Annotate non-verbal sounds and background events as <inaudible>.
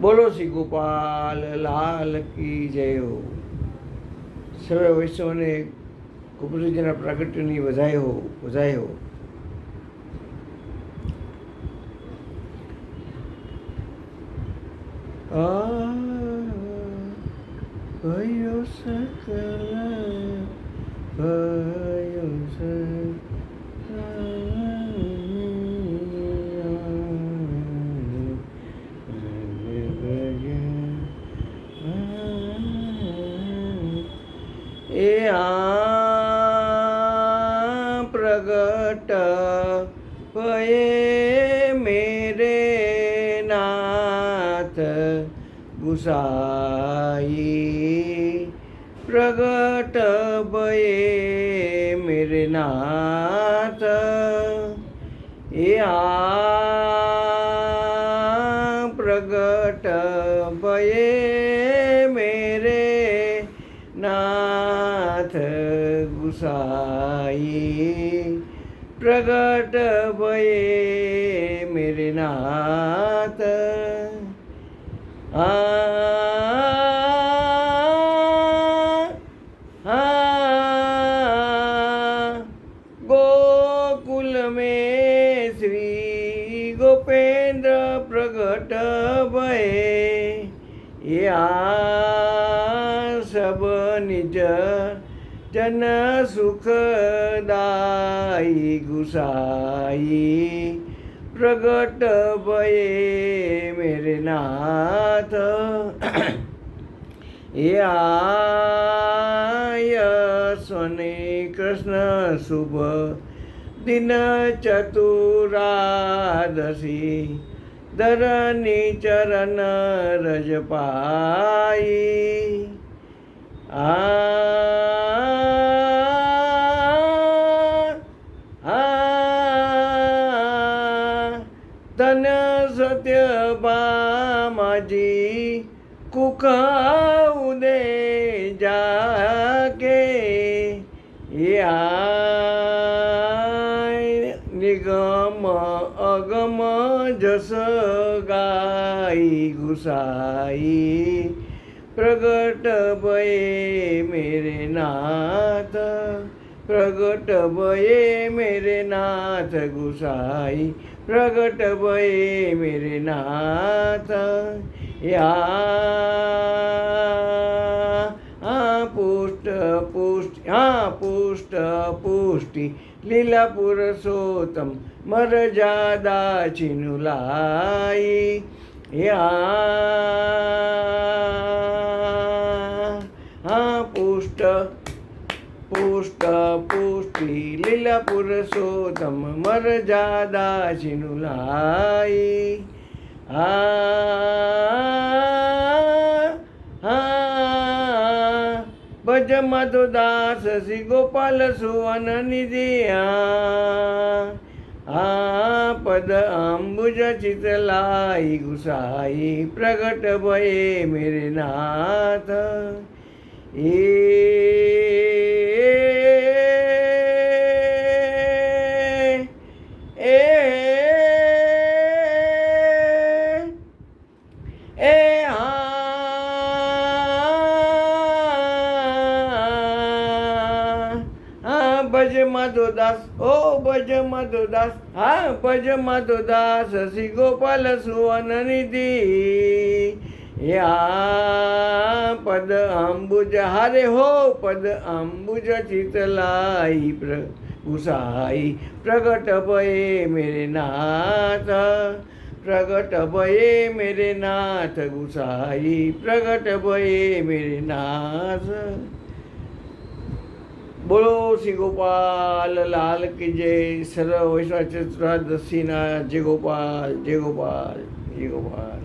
બોલો શ્રી ગોપાલ, લાલ કી જય સર્વ વૈષ્ણવને કુબરીજીના પ્રાગટ્યની વધાય હો વધાય હો. ભયો સકલ ભયો સકલ ए आ प्रगट भये मेरे नाथ, गुसाई प्रगट भये मेरे नाथ। ए आ प्रगट भये गुसाई प्रकट भये मेरे नाथ। आ श्री गोपेंद्र या सब निज जन सुखदाई गुसाई प्रगट भये मेरे नाथ। <clears throat> याय स्वने कृष्ण शुभ दिन चतुरादशी धरणी चरण रज पाई। आ सत्य माझी कुख उदे जाके या निगम अगम जस गाई गुसाई प्रगट भये मेरे नाथ प्रगट भये मेरे नाथ गुसाई प्रगट भये मेरे नाथ। या पुष्ट पुष्ट हा पुष्ट पुष्टी लीला पुरुषोत्तम मर जादा चिनुलाई। या पुष्ट पुष्टि लीला पुरुषोत्तम मर जादा चिनुलाई आ भज मधुदास श्री गोपाल सुवन निधिया आ पद अंबुज चितलाई, गुसाई प्रगट भये मेरे नाथ। ए भज माधोदास ओ भज माधोदास हा भज माधोदास श्री गोपाल सुवन निधी. या पद अंबुज हारे हो पद अंबुज चितलाई प्र उसाई प्रगट भये मेरे नाथ प्रगट भये मेरे नाथ गुसाई प्रगट भये मेरे नाथ. બોલો શ્રી ગોપાલ લાલ કી જય સર્વ વૈષ્ણવ ચતુર્દશીના જય ગોપાલ જય ગોપાલ જય ગોપાલ